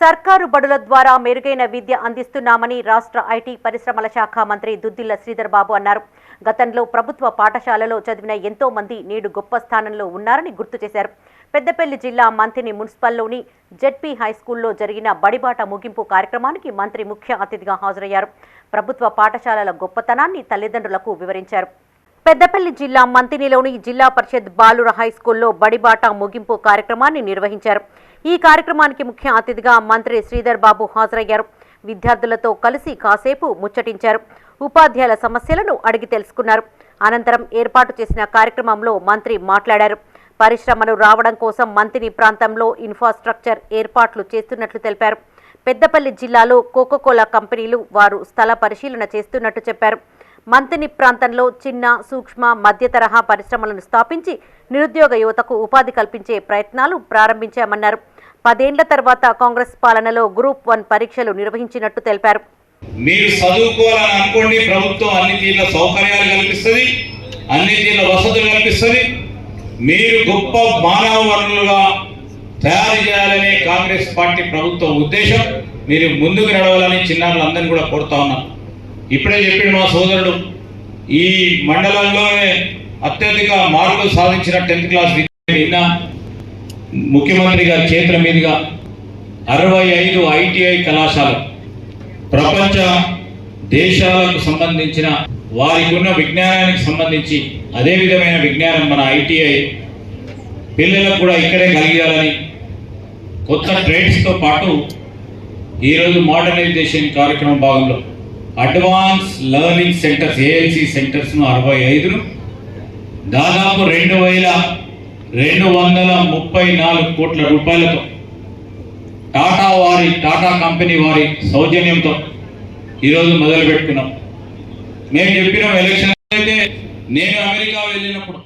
సర్కారు బడుల ద్వారా మెరుగైన విద్య అందిస్తున్నామని రాష్ట్ర ఐటీ పరిశ్రమల శాఖ మంత్రి దుద్దిల్ల శ్రీధర్ బాబు అన్నారు. గతంలో ప్రభుత్వ పాఠశాలలో చదివిన ఎంతో మంది నేడు గొప్ప స్థానంలో ఉన్నారని గుర్తు చేశారు. పెద్దపల్లి జిల్లా మంతిని మున్సిపల్లోని జెడ్పీ హైస్కూల్లో జరిగిన బడిబాట ముగింపు కార్యక్రమానికి మంత్రి ముఖ్య అతిథిగా హాజరయ్యారు. ప్రభుత్వ పాఠశాలల గొప్పతనాన్ని తల్లిదండ్రులకు వివరించారు. పెద్దపల్లి జిల్లా మంతినిలోని జిల్లా పరిషత్ బాలుర హైస్కూల్లో బడిబాట ముగింపు కార్యక్రమాన్ని నిర్వహించారు. ఈ కార్యక్రమానికి ముఖ్య అతిథిగా మంత్రి శ్రీధర్ బాబు హాజరయ్యారు. విద్యార్థులతో కలిసి కాసేపు ముచ్చటించారు. ఉపాధ్యాయుల సమస్యలను అడిగి తెలుసుకున్నారు. అనంతరం ఏర్పాటు చేసిన కార్యక్రమంలో మంత్రి మాట్లాడారు. పరిశ్రమలు రావడం కోసం మంతిని ప్రాంతంలో ఇన్ఫ్రాస్ట్రక్చర్ ఏర్పాట్లు చేస్తున్నట్లు తెలిపారు. పెద్దపల్లి జిల్లాలో కోకోకోలా కంపెనీలు వారు స్థల పరిశీలన చేస్తున్నట్టు చెప్పారు. మంతిని ప్రాంతంలో చిన్న సూక్ష్మ మధ్య తరహా పరిశ్రమలను స్థాపించి నిరుద్యోగ యువతకు ఉపాధి కల్పించే ప్రయత్నాలు ప్రారంభించామన్నారు. పదేండ్ల తర్వాత కాంగ్రెస్ పాలనలో గ్రూప్ వన్ పరీక్షలు నిర్వహించినట్టు తెలిపారు. మీరు చదువుకోవాలని అనుకోండి ప్రభుత్వం అన్ని తీర్ల సౌకర్యాలు కల్పిస్తుంది అన్ని తీర్ల వసతులు కల్పిస్తుంది. మీరు గొప్ప మానవ వనరులుగా తయారు చేయాలనే కాంగ్రెస్ పార్టీ ప్రభుత్వ ఉద్దేశం. మీరు ముందుకు నడవాలని చిన్నారులందరినీ కూడా కోరుతా ఉన్నాం. ఇప్పుడే చెప్పిన మా సోదరుడు ఈ మండలంలోనే అత్యధిక మార్కులు సాధించిన టెన్త్ క్లాస్ నిన్న ముఖ్యమంత్రి గారి చేతుల మీదుగా అరవై ఐదు ఐటీఐ కళాశాల ప్రపంచ దేశాలకు సంబంధించిన వారికి ఉన్న విజ్ఞానానికి సంబంధించి అదే విధమైన విజ్ఞానం మన ఐటీఐ పిల్లలకు కూడా ఇక్కడే కలిగాలని కొత్త ట్రేడ్స్తో పాటు ఈరోజు మోడర్నైజేషన్ కార్యక్రమం భాగంలో అడ్వాన్స్ లెర్నింగ్ సెంటర్స్ ఏఎల్సి సెంటర్స్ను అరవై ఐదును దాదాపు రెండు వేల రెండు వందల ముప్పై నాలుగు కోట్ల రూపాయలతో టాటా వారి టాటా కంపెనీ వారి సౌజన్యంతో ఈరోజు మొదలు పెట్టుకున్నాం మేము చెప్పిన ఎలక్షన్ అయితే నేను అమెరికా వెళ్ళినప్పుడు